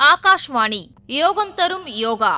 ஆகாஷ்வாணி யோகம் தரும் யோகா.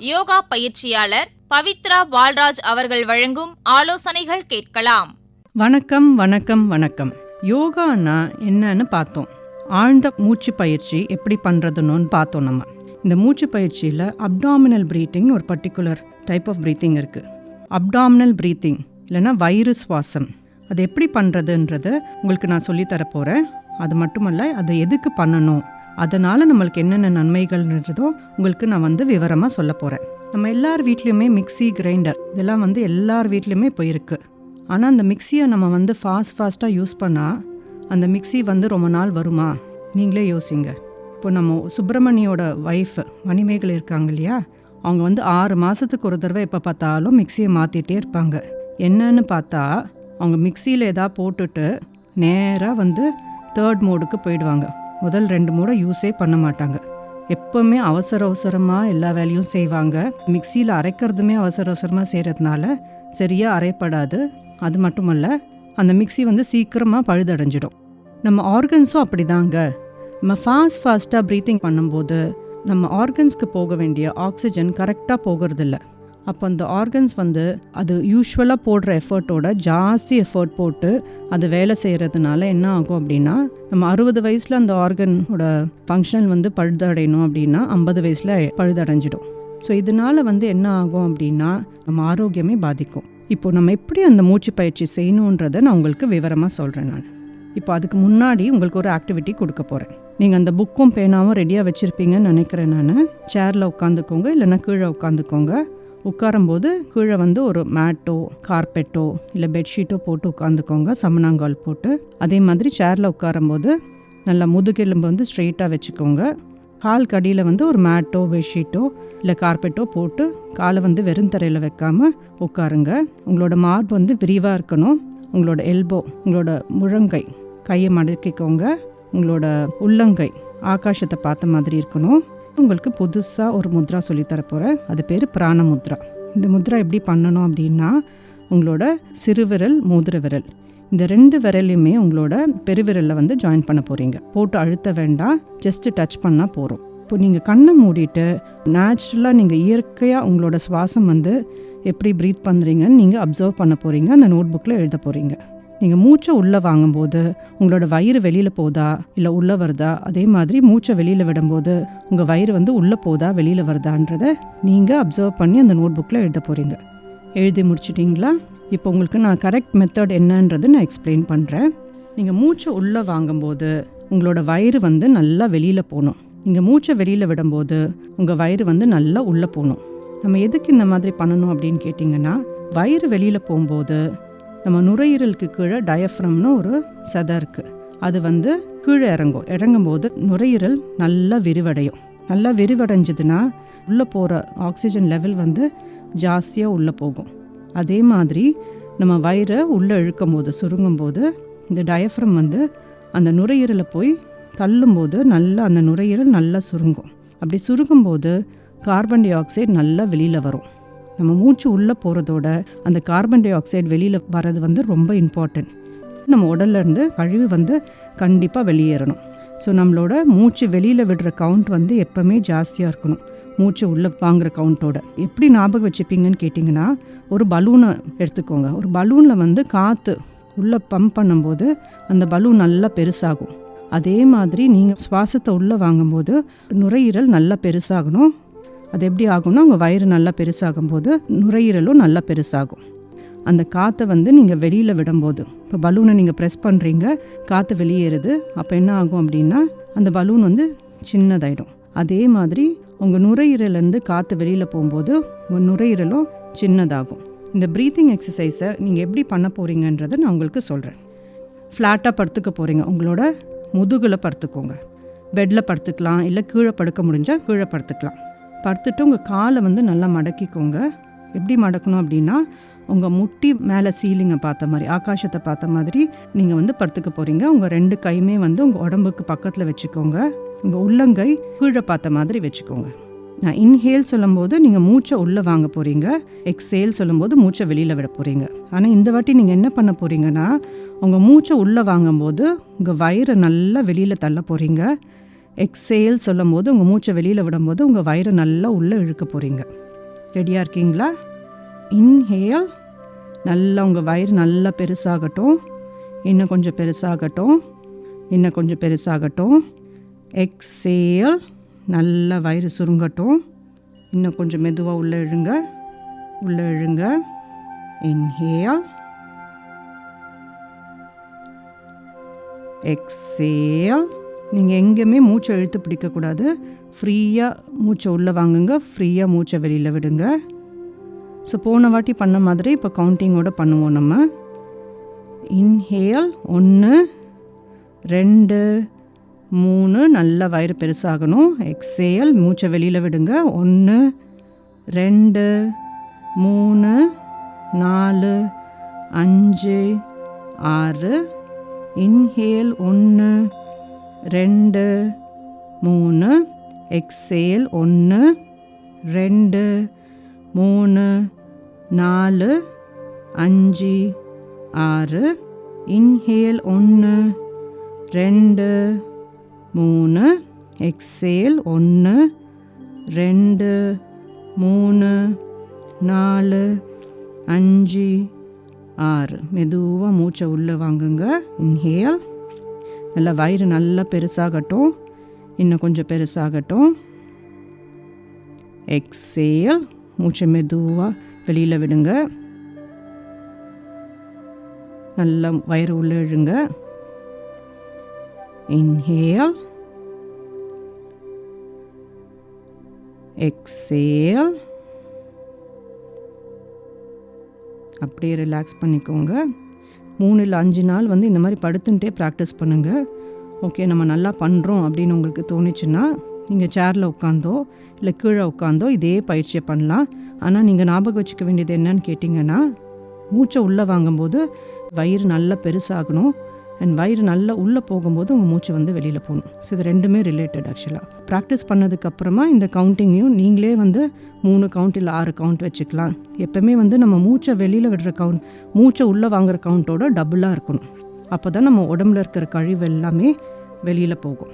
யோகா பயிற்சியாளர் பவித்ரா பால்ராஜ் அவர்கள் வழங்கும் ஆலோசனைகள் கேட்கலாம். வணக்கம் வணக்கம் வணக்கம். யோகான்னா என்னன்னு பார்த்தோம். ஆழ்ந்த மூச்சு பயிற்சி எப்படி பண்ணுறதுன்னு பார்த்தோம் நம்ம. இந்த மூச்சு பயிற்சியில் அப்டாமினல் ப்ரீத்திங் ஒரு பர்டிகுலர் டைப் ஆஃப் ப்ரீத்திங் இருக்குது அப்டாமினல் ப்ரீத்திங் இல்லைன்னா வயிறு சுவாசம். அது எப்படி பண்ணுறதுன்றத உங்களுக்கு நான் சொல்லித் தரப் போகிறேன் அது மட்டுமல்ல அதை எதுக்கு பண்ணணும்? அதனால் நம்மளுக்கு என்னென்ன நன்மைகள்ன்றதோ உங்களுக்கு நான் வந்து விவரமாக சொல்ல போகிறேன் நம்ம எல்லார் வீட்லேயுமே மிக்ஸி கிரைண்டர் இதெல்லாம் வந்து எல்லார் வீட்லேயுமே இப்போ இருக்குது ஆனால் அந்த மிக்ஸியை நம்ம வந்து ஃபாஸ்ட் ஃபாஸ்ட்டாக யூஸ் பண்ணால் அந்த மிக்ஸி வந்து ரொம்ப நாள் வருமா? நீங்களே யோசிங்க. இப்போ நம்ம சுப்பிரமணியோட ஒய்ஃப் மணிமேகல் இருக்காங்க இல்லையா? அவங்க வந்து ஆறு மாதத்துக்கு ஒரு தடவை எப்போ பார்த்தாலும் மிக்ஸியை மாற்றிட்டே இருப்பாங்க. என்னன்னு பார்த்தா அவங்க மிக்சியில் எதா போட்டுட்டு நேராக வந்து தேர்ட் மோடுக்கு போயிடுவாங்க. முதல் ரெண்டு மூட யூஸே பண்ண மாட்டாங்க. எப்போவுமே அவசர அவசரமாக எல்லா வேலையும் செய்வாங்க. மிக்சியில் அரைக்கிறதுமே அவசர அவசரமாக செய்கிறதுனால சரியாக அரைப்படாது. அது மட்டுமல்ல அந்த மிக்ஸி வந்து சீக்கிரமாக பழுதடைஞ்சிடும். நம்ம ஆர்கன்ஸும் அப்படிதாங்க. நம்ம ஃபாஸ்ட் ஃபாஸ்ட்டாக ப்ரீத்திங் பண்ணும்போது நம்ம ஆர்கன்ஸ்க்கு போக வேண்டிய ஆக்சிஜன் கரெக்டாக போகிறதில்ல. அப்போ அந்த ஆர்கன்ஸ் வந்து அது யூஸ்வலாக போடுற எஃபர்ட்டோட ஜாஸ்தி எஃபர்ட் போட்டு அது வேலை செய்கிறதுனால என்ன ஆகும் அப்படின்னா நம்ம அறுபது வயசில் அந்த ஆர்கனோட ஃபங்க்ஷனல் வந்து பழுதடையணும் அப்படின்னா ஐம்பது வயசில் பழுதடைஞ்சிடும். ஸோ இதனால் வந்து என்ன ஆகும் அப்படின்னா நம்ம ஆரோக்கியமே பாதிக்கும். இப்போ நம்ம எப்படி அந்த மூச்சு பயிற்சி செய்யணுன்றதை நான் உங்களுக்கு விவரமாக சொல்கிறேன் நான். இப்போ அதுக்கு முன்னாடி உங்களுக்கு ஒரு ஆக்டிவிட்டி கொடுக்க போகிறேன் நீங்கள் அந்த புக்கும் பேனாவும் ரெடியாக வச்சுருப்பீங்கன்னு நினைக்கிறேன் நான். சேரில் உட்காந்துக்கோங்க இல்லைன்னா கீழே உட்காந்துக்கோங்க. உட்காரும்போது கீழே வந்து ஒரு மேட்டோ கார்பெட்டோ இல்லை பெட்ஷீட்டோ போட்டு உட்காந்துக்கோங்க சமணாங்கால் போட்டு. அதே மாதிரி சேரில் உட்காரும்போது நல்லா முதுகெலும்பு வந்து ஸ்ட்ரெயிட்டாக வச்சுக்கோங்க. கால் கடியில் வந்து ஒரு மேட்டோ பெட்ஷீட்டோ இல்லை கார்பெட்டோ போட்டு காலை வந்து வெறும் தரையில் வைக்காமல் உட்காருங்க. உங்களோட மார்பு வந்து விரிவாக இருக்கணும். உங்களோட எல்போ உங்களோட முழங்கை கையை மடக்கிக்கோங்க. உங்களோட உள்ளங்கை ஆகாசத்தை பார்த்த மாதிரி இருக்கணும். உங்களுக்கு புதுசாக ஒரு முத்ரா சொல்லித்தரப்போகிறேன் அது பேர் பிராண முத்ரா. இந்த முத்ரா எப்படி பண்ணணும் அப்படின்னா உங்களோட சிறுவிரல் மூதுர விரல். இந்த ரெண்டு விரலையுமே உங்களோட பெருவிரலில் வந்து ஜாயின் பண்ண போகிறீங்க போட்டு அழுத்த வேண்டாம். ஜஸ்ட்டு டச் பண்ணால் போகிறோம் இப்போ நீங்கள் கண்ணை மூடிட்டு நேச்சுரலாக நீங்கள் இயற்கையாக உங்களோட சுவாசம் வந்து எப்படி ப்ரீத் பண்ணுறீங்கன்னு நீங்கள் அப்சர்வ் பண்ண போகிறீங்க அந்த நோட் புக்கில் எழுத போகிறீங்க நீங்கள் மூச்சை உள்ளே வாங்கும்போது உங்களோட வயிறு வெளியில் போதா? இல்லை உள்ளே வருதா? அதே மாதிரி மூச்சை வெளியில் விடும்போது உங்கள் வயிறு வந்து உள்ளே போதா? வெளியில் வருதான்றதை நீங்கள் அப்சர்வ் பண்ணி அந்த நோட் புக்கில் எழுத போகிறீங்க எழுதி முடிச்சிட்டிங்களா? இப்போ உங்களுக்கு நான் கரெக்ட் மெத்தட் என்னன்றது நான் எக்ஸ்பிளைன் பண்ணுறேன் நீங்கள் மூச்சை உள்ளே வாங்கும்போது உங்களோட வயிறு வந்து நல்லா வெளியில் போகணும். நீங்கள் மூச்சை வெளியில் விடும்போது உங்கள் வயிறு வந்து நல்லா உள்ளே போகணும். நம்ம எதுக்கு இந்த மாதிரி பண்ணணும் அப்படின்னு கேட்டிங்கன்னா வயிறு வெளியில் போகும்போது நம்ம நுரையீரலுக்கு கீழே டயஃப்ரம்னு ஒரு சதை இருக்குது அது வந்து கீழே இறங்கும். இறங்கும்போது நுரையீரல் நல்லா விரிவடையும். நல்லா விரிவடைஞ்சதுன்னா உள்ளே போகிற ஆக்சிஜன் லெவல் வந்து ஜாஸ்தியாக உள்ளே போகும். அதே மாதிரி நம்ம வயிறை உள்ளே இழுக்கும் போது சுருங்கும் போது இந்த டயஃப்ரம் வந்து அந்த நுரையீரலை போய் தள்ளும்போது நல்லா அந்த நுரையீரல் நல்லா சுருங்கும். அப்படி சுருங்கும்போது கார்பன் டை ஆக்சைடு நல்லா வெளியில் வரும். நம்ம மூச்சு உள்ளே போகிறதோட அந்த கார்பன் டை ஆக்சைடு வெளியில் வர்றது வந்து ரொம்ப இம்பார்ட்டன்ட் நம்ம உடல்லேருந்து கழிவு வந்து கண்டிப்பாக வெளியேறணும். ஸோ நம்மளோட மூச்சு வெளியில் விடுற கவுண்ட் வந்து எப்போவுமே ஜாஸ்தியாக இருக்கணும். மூச்சு உள்ளே வாங்குற கவுண்ட்டோட எப்படி ஞாபகம் வச்சுப்பீங்கன்னு கேட்டிங்கன்னா ஒரு பலூனை எடுத்துக்கோங்க. ஒரு பலூனில் வந்து காற்று உள்ளே பம்ப் பண்ணும்போது அந்த பலூன் நல்லா பெருசாகும். அதே மாதிரி நீங்கள் சுவாசத்தை உள்ளே வாங்கும்போது நுரையீரல் நல்லா பெருசாகணும். அது எப்படி ஆகும்னா உங்கள் வயிறு நல்லா பெருசாகும் போது நுரையீரலும் நல்லா பெருசாகும். அந்த காற்றை வந்து நீங்கள் வெளியில் விடும்போது இப்போ பலூனை நீங்கள் ப்ரெஸ் பண்ணுறீங்க காற்று வெளியேறுது அப்போ என்ன ஆகும் அப்படின்னா அந்த பலூன் வந்து சின்னதாயிடும். அதே மாதிரி உங்கள் நுரையீரலேருந்து காற்று வெளியில் போகும்போது உங்கள் நுரையீரலும் சின்னதாகும். இந்த ப்ரீத்திங் எக்ஸசைஸை நீங்கள் எப்படி பண்ண போகிறீங்கன்றதை நான் உங்களுக்கு சொல்கிறேன் ஃப்ளாட்டாக படுத்துக்க போகிறீங்க உங்களோட முதுகில் படுத்துக்கோங்க. பெட்டில் படுத்துக்கலாம் இல்லை கீழே படுக்க முடிஞ்சால் கீழே படுத்துக்கலாம். படுத்துட்டு உங்கள் காலை வந்து நல்லா மடக்கிக்கோங்க. எப்படி மடக்கணும் அப்படின்னா உங்கள் முட்டி மேலே சீலிங்கை பார்த்த மாதிரி ஆகாசத்தை பார்த்த மாதிரி நீங்கள் வந்து படுத்துக்க போகிறீங்க உங்கள் ரெண்டு கையுமே வந்து உங்கள் உடம்புக்கு பக்கத்தில் வச்சுக்கோங்க. உங்கள் உள்ளங்கை கீழே பார்த்த மாதிரி வச்சுக்கோங்க. நான் இன்ஹேல் சொல்லும்போது நீங்கள் மூச்சை உள்ளே வாங்க போகிறீங்க எக்ஸேல் சொல்லும்போது மூச்சை வெளியில் விட போகிறீங்க ஆனால் இந்த வாட்டி நீங்கள் என்ன பண்ண போகிறீங்கன்னா உங்கள் மூச்சை உள்ளே வாங்கும்போது உங்கள் வயிறை நல்லா வெளியில் தள்ள போகிறீங்க எக்ஸேல் சொல்லும் போது உங்கள் மூச்சை வெளியில் விடும்போது உங்கள் வயிறு நல்லா உள்ளே இழுக்க போகிறீங்க ரெடியாக இருக்கீங்களா? இன்ஹேல் நல்லா உங்கள் வயிறு நல்லா பெருசாகட்டும். இன்னும் கொஞ்சம் பெருசாகட்டும். இன்னும் கொஞ்சம் பெருசாகட்டும். எக்ஸேல் நல்லா வயிறு சுருங்கட்டும். இன்னும் கொஞ்சம் மெதுவாக உள்ளே இழுங்க. உள்ளே இழுங்க. இன்ஹேல் எக்ஸேல் நீங்கள் எங்கேயுமே மூச்சை இழுத்து பிடிக்கக்கூடாது. ஃப்ரீயாக மூச்சை உள்ளே வாங்குங்க. ஃப்ரீயாக மூச்சை வெளியில் விடுங்க. ஸோ போன வாட்டி பண்ண மாதிரி இப்போ கவுண்டிங்கோட பண்ணுவோம் நம்ம. இன்ஹேல் ஒன்று ரெண்டு மூணு நல்ல வயிறு பெருசாகணும். எக்ஸேல் மூச்சை வெளியில் விடுங்க. ஒன்று ரெண்டு மூணு நாலு அஞ்சு ஆறு. இன்ஹேல் ஒன்று ரெண்டு மூணு எக்ஸேல் ஒன்று ரெண்டு மூணு நாலு அஞ்சு ஆறு இன்ஹேல் ஒன்று ரெண்டு மூணு எக்ஸேல் ஒன்று ரெண்டு மூணு நாலு அஞ்சு ஆறு. மெதுவாக மூச்சை உள்ளே வாங்குங்க. இன்ஹேல் நல்லா வயிறு நல்லா பெருசாகட்டும். இன்னும் கொஞ்சம் பெருசாகட்டும். எக்ஸேல் மூச்சை மெதுவாக வெளியில் விடுங்க. நல்லா வயிறு உள்ளே இழுங்க. இன்ஹேல் எக்ஸேல் அப்படியே ரிலாக்ஸ் பண்ணிக்கோங்க. மூணு இல்லை அஞ்சு நாள் வந்து இந்த மாதிரி படுத்துன்ட்டே ப்ராக்டிஸ் பண்ணுங்கள் ஓகே நம்ம நல்லா பண்ணுறோம் அப்படின்னு உங்களுக்கு தோணுச்சுன்னா நீங்கள் சேரில் உட்காந்தோ இல்லை கீழே உட்காந்தோ இதே பயிற்சியை பண்ணலாம். ஆனால் நீங்கள் ஞாபகம் வச்சுக்க வேண்டியது என்னன்னு கேட்டிங்கன்னா மூச்சை உள்ளே வாங்கும்போது வயிறு நல்லா பெருசாகணும். அண்ட் வயிறு நல்லா உள்ளே போகும்போது உங்கள் மூச்சு வந்து வெளியில் போகணும். ஸோ இது ரெண்டுமே ரிலேட்டட் ஆக்சுவலாக ப்ராக்டிஸ் பண்ணதுக்கப்புறமா இந்த கவுண்டிங்கையும் நீங்களே வந்து மூணு கவுண்ட் இல்லை ஆறு கவுண்ட் வச்சுக்கலாம். எப்போவுமே வந்து நம்ம மூச்சை வெளியில் விடுற கவுண்ட் மூச்சை உள்ளே வாங்குற கவுண்ட்டோட டபுளாக இருக்கணும். அப்போ தான் நம்ம உடம்புல இருக்கிற கழிவு எல்லாமே வெளியில் போகும்.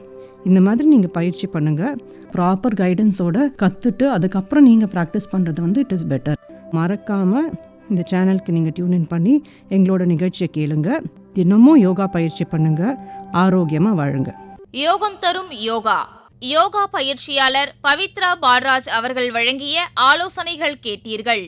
இந்த மாதிரி நீங்கள் பயிற்சி பண்ணுங்கள் ப்ராப்பர் கைடன்ஸோட கற்றுட்டு அதுக்கப்புறம் நீங்கள் ப்ராக்டிஸ் பண்ணுறது வந்து இட் இஸ் பெட்டர் மறக்காமல் இந்த சேனலுக்கு நீங்கள் டியூன் பண்ணி எங்களோட நிகழ்ச்சியை கேளுங்க. தினமும் யோகா பயிற்சி பண்ணுங்க. ஆரோக்கியமாக வாழுங்க. யோகம் தரும் யோகா. யோகா பயிற்சியாளர் பவித்ரா பால்ராஜ் அவர்கள் வழங்கிய ஆலோசனைகள் கேட்டீர்கள்.